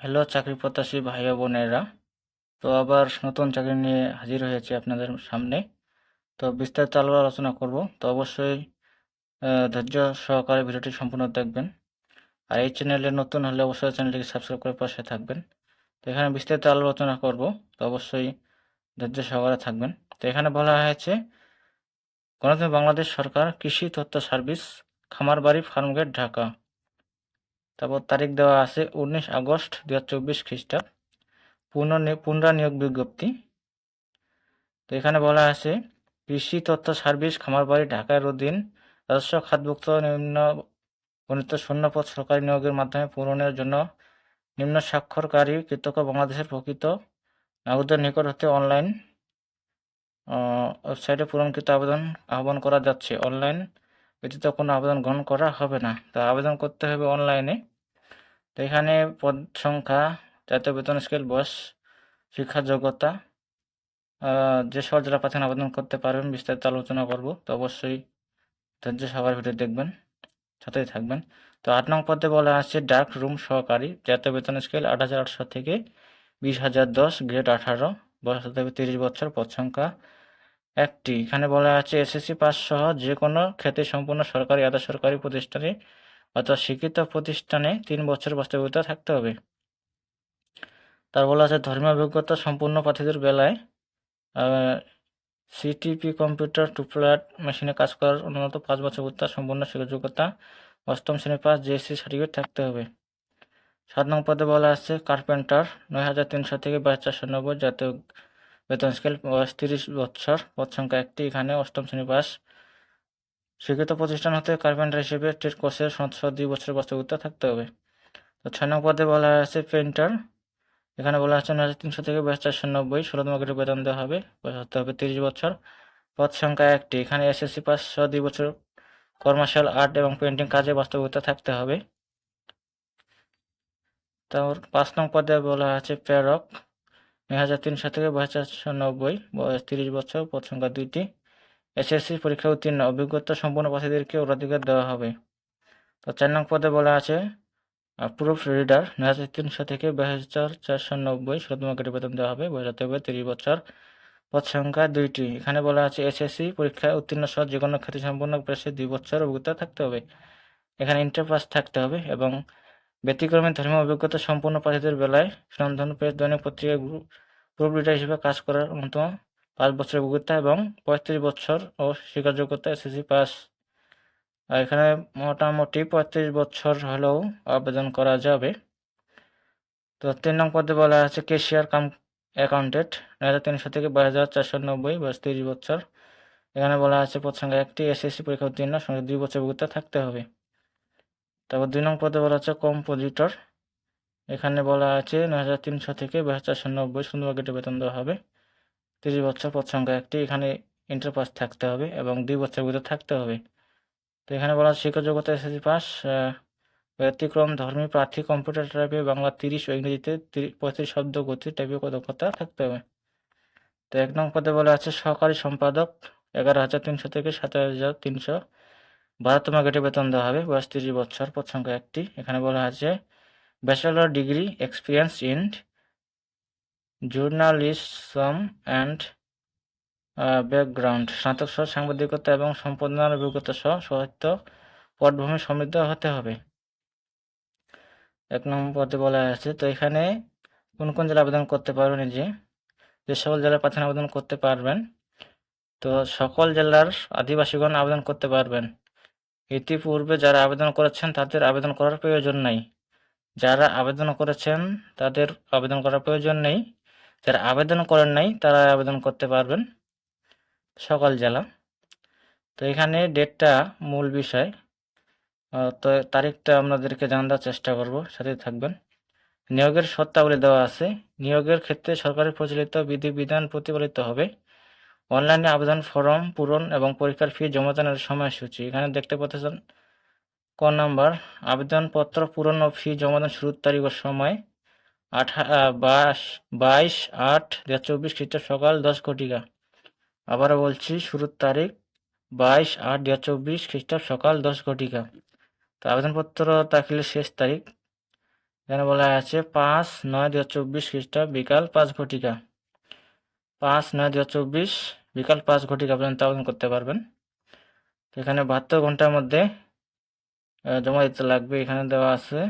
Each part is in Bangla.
হ্যালো চাকরি প্রত্যাশী ভাই বোনেরা। তো আবার নতুন চাকরি নিয়ে হাজির হয়েছি আপনাদের সামনে। তো বিস্তারিত আলো আলোচনা করব। তো অবশ্যই ধৈর্য সহকারে ভিডিওটি সম্পূর্ণ দেখবেন। আর এই চ্যানেলে নতুন হলে অবশ্যই চ্যানেলটিকে সাবস্ক্রাইব করে পাশে থাকবেন। তো এখানে বিস্তারিত আলোচনা করব। তো অবশ্যই ধৈর্য সহকারে থাকবেন। তো এখানে বলা হয়েছে, গণতন্ত্র বাংলাদেশ সরকার কৃষি তথ্য সার্ভিস, খামারবাড়ি, ফার্মগেট, ঢাকা। তারপর তারিখ দেওয়া আছে উনিশ আগস্ট দু হাজার চব্বিশ খ্রিস্টাব্দ পুনর্নি- পুনরানিয়োগ বিজ্ঞপ্তি। তো এখানে বলা আছে, কৃষি তথ্য সার্ভিস খামারবাড়ি ঢাকার অধীন রাজস্ব খাতভুক্ত নিম্ন বর্ণিত শূন্যপদ সরকারি নিয়োগের মাধ্যমে পূরণের জন্য নিম্ন স্বাক্ষরকারী কৃতজ্ঞ বাংলাদেশের প্রকৃত নাগরিকদের নিকট হতে অনলাইন ওয়েবসাইটে পূরণকৃত আবেদন আহ্বান করা যাচ্ছে। অনলাইন ব্যতীত কোনো আবেদন গ্রহণ করা হবে না। তো আবেদন করতে হবে অনলাইনে। তো এখানে পদ সংখ্যা, জাতীয় বেতন স্কেল বয়স শিক্ষা যোগ্যতা যে সকল জেলা প্রার্থী আবেদন করতে পারবেন, বিস্তারিত আলোচনা করব। তো অবশ্যই ধৈর্য সবার ভিডিও দেখবেন, সাথেই থাকবেন। তো আট নং পদে বলা আছে, ডার্ক রুম সহকারী, জাতীয় বেতন স্কেল আট হাজার আটশো থেকে বিশ হাজার দশ গ্রেড আঠারো, বয়স হবে তিরিশ বছর, পদ সংখ্যা একটি। এখানে বলা আছে এসএসসি পাস সহ যে কোনো খ্যাতি সম্পূর্ণ সরকারি, আধা সরকারি প্রতিষ্ঠানে অথবা শিক্ষিত প্রতিষ্ঠানে তিন বছর বাস্তবিকতা থাকতে হবে। তার বলা আছে, ধর্মীয় অভিজ্ঞতা সম্পূর্ণ প্রার্থীদের বেলায় সিটিপি কম্পিউটার টু টুপ্লাট মেশিনে কাজ করার উন্নত পাঁচ বছর উত্তর সম্পূর্ণ যোগ্যতা অষ্টম শ্রেণি পাস জিএসসি সার্টিফিকেট থাকতে হবে। সাত নং পদে বলা আছে কার্পেন্টার নয় হাজার তিনশো থেকে বাইশ চারশো নব্বই জাতীয় বেতন স্কেল বয়স তিরিশ বছর, পদ সংখ্যা একটি। এখানে অষ্টম শ্রেণি পাস স্বীকৃত প্রতিষ্ঠান হতে কার্পেন্টার হিসেবে ট্রেড কোর্সের সদস্য দুই বছরের বাস্তবিকতা থাকতে হবে। তো ছয় নং পদে বলা আছে পেন্টার এখানে বলা আছে নয় হাজার তিনশো থেকে বাইশ চারশো নব্বই ষোলোতম গ্রেডের বেতন দেওয়া হবে। বয়স হতে হবে তিরিশ বছর। পদ সংখ্যা একটি। এখানে এসএসসি পাস সহ দুই বছর কমার্শিয়াল আর্ট এবং পেন্টিং কাজে বাস্তবিকতা থাকতে হবে। তারপর পাঁচ নং পদে বলা আছে প্রেরক নয় হাজার তিনশো থেকে বাইশ চারশো নব্বই। বয়স তিরিশ বছর। পদ সংখ্যা দুইটি। এসএসসি পরীক্ষা উত্তীর্ণ। অভিজ্ঞতা সম্পন্ন প্রার্থীদেরকে অগ্রাধিকার দেওয়া হবে। তো চার নং পদে বলা আছে প্রুফ রিডার নয় হাজার তিনশো থেকে বাইশ হাজার চারশো নব্বই গ্রেডের বেতন দেওয়া হবে। হতে হবে তিরিশ বছর। পদ সংখ্যা দুইটি। এখানে বলা আছে, এসএসসি পরীক্ষায় উত্তীর্ণ সহ যে কোনো খ্যাতি সম্পন্ন প্রেসে দুই বছর অভিজ্ঞতা থাকতে হবে। এখানে ইন্টার পাস থাকতে হবে এবং ব্যতিক্রমে ধর্মীয় অভিজ্ঞতা সম্পন্ন প্রার্থীদের বেলায় সুনামধন্য প্রেস দৈনিক পত্রিকায় প্রুফ রিডার হিসেবে কাজ করার অন্যতম পাঁচ বছরের অভিজ্ঞতা এবং পঁয়ত্রিশ বছর ও শিক্ষাযোগ্যতা এসএসসি পাস এখানে মোটামুটি পঁয়ত্রিশ বছর হলেও আবেদন করা যাবে। তো তিন নং পদে বলা আছে কেশিয়ার কাম অ্যাকাউন্টেন্ট নয় হাজার তিনশো থেকে বাইশ হাজার চারশো নব্বই বয়স তিরিশ বছর। এখানে বলা আছে পদ একটি এসএসসি পরীক্ষা উত্তীর্ণ সঙ্গে দুই বছর অভিজ্ঞতা থাকতে হবে। তারপর দুই নং পদে বলা আছে কম্পোজিটর এখানে বলা আছে, নয় হাজার তিনশো থেকে বাইশ চারশো নব্বই সুন্দর গেটে বেতন দেওয়া হবে। তিরিশ বছর পদ সংখ্যা একটি, এখানে ইন্টার পাস থাকতে হবে এবং দুই বছর অভিজ্ঞতা থাকতে হবে। তো এখানে বলা আছে, শিক্ষা যোগ্যতা এসএসসি পাস ব্যতিক্রম, ধর্মী, প্রার্থী কম্পিউটার টাইপে বাংলা তিরিশ ও ইংরেজিতে তিরিশ পঁয়ত্রিশ শব্দ গতি টাইপে দক্ষতা থাকতে হবে। তো এক নং পদে বলা আছে, সহকারী সম্পাদক, এগারো হাজার তিনশো থেকে সাতাশ হাজার তিনশো বারোতম গেটে বেতন দেওয়া হবে, বয়স তিরিশ বছর পদ সংখ্যা একটি। এখানে বলা আছে bachelor degree experience in journalism and background স্নাতক সহ সাংবাদিকতা এবং সম্পাদনার অভিজ্ঞতা সহ সাহিত্য পটভূমি সমৃদ্ধ হতে হবে। এক নম্বর পদে বলা আছে তো এখানে কোন কোন জেলা আবেদন করতে পারবেন যে যে সকল জেলার প্রার্থী আবেদন করতে পারবেন, তো সকল জেলার আদিবাসীগণ আবেদন করতে পারবেন। ইতিপূর্বে যারা আবেদন করেছেন তাদের আবেদন করার প্রয়োজন নেই। যারা আবেদন করেছেন তাদের আবেদন করার প্রয়োজন নেই। যারা আবেদন করেন নাই, তারা আবেদন করতে পারবেন। সকাল জেলা। তো এখানে ডেটটা মূল বিষয়। তো তারিখটা আপনাদেরকে জানার চেষ্টা করব, সাথে থাকবেন। নিয়োগের শর্তাবলী দেওয়া আছে। নিয়োগের ক্ষেত্রে সরকারি প্রচলিত বিধিবিধান প্রতিপালিত হবে। অনলাইনে আবেদন ফর্ম পূরণ এবং পরীক্ষার ফি জমাদানের সময়সূচি। এখানে দেখতে পাচ্ছেন ক নাম্বার, আবেদনপত্র পূরণ ও ফি জমাদান শুরুর তারিখ ও সময়। আঠা বাইশ বাইশ, আট দু হাজার চব্বিশ খ্রিস্টাব্দ সকাল দশ ঘটিকা। আবারও বলছি, শুরুর তারিখ বাইশ, আট দু হাজার চব্বিশ খ্রিস্টাব্দ সকাল দশ ঘটিকা। তো আবেদনপত্র দাখিলের শেষ তারিখ এখানে বলা আছে, পাঁচ, নয় দু হাজার চব্বিশ খ্রিস্টা বিকাল পাঁচ ঘটিকা। পাঁচ, নয় দু হাজার চব্বিশ বিকাল পাঁচ ঘটিকা পর্যন্ত আবেদন করতে পারবেন। এখানে বাহাত্তর ঘণ্টার মধ্যে জমা দিতে লাগবে। এখানে দেওয়া আছে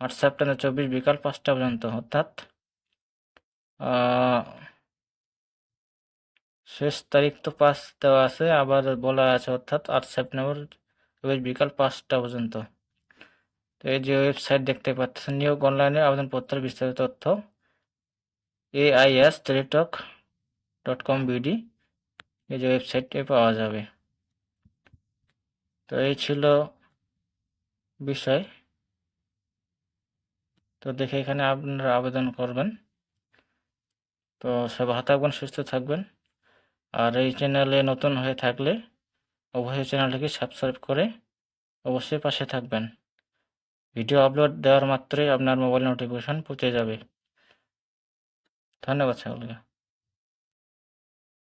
আট সেপ্টেম্বর চব্বিশ বিকাল পাঁচটা পর্যন্ত, অর্থাৎ শেষ তারিখ তো পাঁচ দেওয়া আছে, আবার বলা আছে, অর্থাৎ আট সেপ্টেম্বর চব্বিশ বিকাল পাঁচটা পর্যন্ত। তো এই যে ওয়েবসাইট দেখতে পাচ্ছেন, নিয়োগ অনলাইনে আবেদনপত্র বিস্তারিত তথ্য AIS Teletalk dot com BD এই যে ওয়েবসাইটে পাওয়া যাবে। তো এই ছিল বিষয়। তো দেখে এখানে আপনারা আবেদন করবেন। তো সব ভালো থাকবেন, সুস্থ থাকবেন। আর এই চ্যানেলে নতুন হয়ে থাকলে অবশ্যই চ্যানেলটিকে সাবস্ক্রাইব করে অবশ্যই পাশে থাকবেন। ভিডিও আপলোড দেওয়ার মাত্রই আপনার মোবাইল নোটিফিকেশন পৌঁছে যাবে। ধন্যবাদ সকলকে।